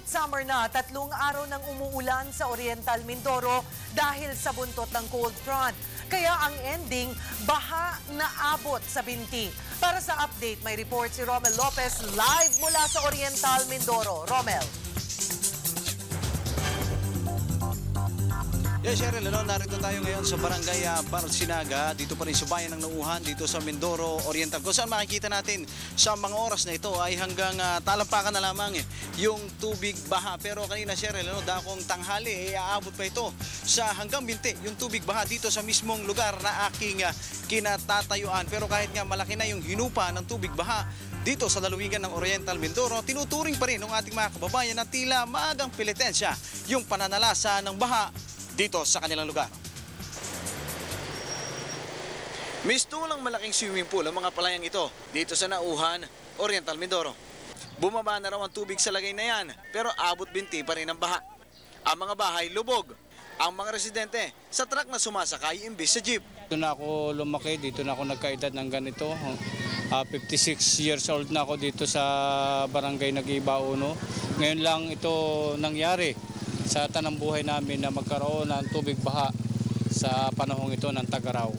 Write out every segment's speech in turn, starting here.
Kahit summer na, tatlong araw nang umuulan sa Oriental Mindoro dahil sa buntot ng cold front. Kaya ang ending, baha na abot sa binti. Para sa update, may report si Romel Lopez live mula sa Oriental Mindoro. Romel. Yes, Cheryl, ano, narito tayo ngayon sa Barangay uh, Barsinaga, dito pa rin sa bayan ng Nauhan, dito sa Mindoro Oriental. Kung saan makikita natin sa mga oras na ito ay hanggang uh, talampakan na lamang eh, yung tubig baha. Pero kanina, Cheryl, ano, dakong tanghali, eh, aabot pa ito sa hanggang binti, yung tubig baha dito sa mismong lugar na aking uh, kinatatayuan. Pero kahit nga malaki na yung hinupa ng tubig baha, dito sa lalawigan ng Oriental Mindoro, tinuturing pa rin ng ating mga kababayan na tila maagang pilitensya yung pananalasa ng baha dito sa kanilang lugar. Mistulang malaking swimming pool ang mga palayang ito dito sa Nauhan, Oriental Mindoro. Bumaba na raw ang tubig sa lagay na yan pero abot binti pa rin ang baha. Ang mga bahay lubog. Ang mga residente sa truck na sumasakay imbis sa jeep. Dito na ako lumaki, dito na ako nagkaedad ng ganito. Ah, 56 years old na ako dito sa barangay Nagiba Uno. Ngayon lang ito nangyari sa tanang buhay namin na magkaroon ng tubig baha sa panahong ito ng Tagaraw.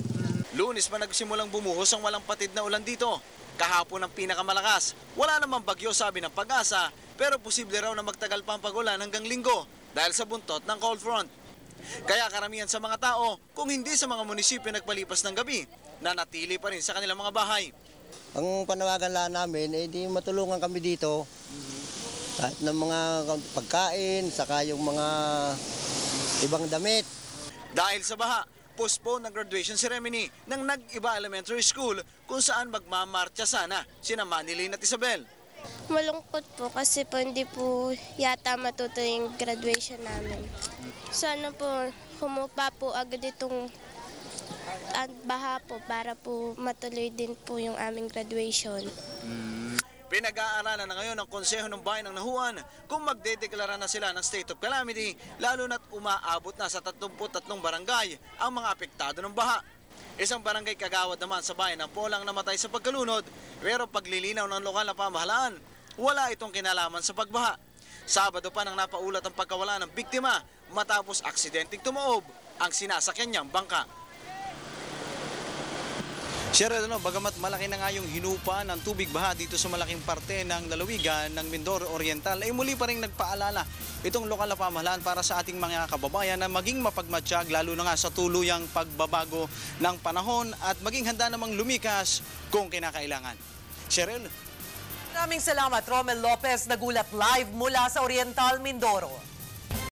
Lunes pa nagsimulang bumuhos ang walang patid na ulan dito. Kahapon ang pinakamalakas. Wala namang bagyo sabi ng pag-asa pero posible raw na magtagal pa ang pagulan hanggang linggo dahil sa buntot ng cold front. Kaya karamihan sa mga tao, kung hindi sa mga munisipyo nagpalipas ng gabi, nanatili pa rin sa kanilang mga bahay. Ang panawagan lang namin, eh di matulungan kami dito. Kahit ng mga pagkain, saka yung mga ibang damit. Dahil sa baha, postpone ng graduation ceremony ng Nag-Iba Elementary School kung saan magmamarcha sana sina Manilyn at Isabel. Malungkot po kasi po hindi po yata matutuloy yung graduation namin. Sana po humupa po agad itong at baha po para po matuloy din po yung aming graduation. Pinag-aaralan na ngayon ng Konseho ng Bayan ng Nahuan kung magdedeklara na sila ng state of calamity lalo na't umaabot na sa 33 barangay ang mga apektado ng baha. Isang barangay kagawad naman sa bayan ng Polang namatay sa pagkalunod pero paglilinaw ng lokal na pamahalaan, wala itong kinalaman sa pagbaha. Sabado pa nang napaulat ang pagkawala ng biktima matapos aksidenteng tumaob ang sinasakyan niyang bangka. Cheryl, ano, bagamat malaki na nga yung hinupa ng tubig baha dito sa malaking parte ng lalawigan ng Mindoro Oriental, ay muli pa rin nagpaalala itong lokal na pamahalaan para sa ating mga kababayan na maging mapagmatsyag lalo na nga sa tuluyang pagbabago ng panahon at maging handa namang lumikas kung kinakailangan. Cheryl? Maraming salamat, Romel Lopez, nagulat live mula sa Oriental Mindoro.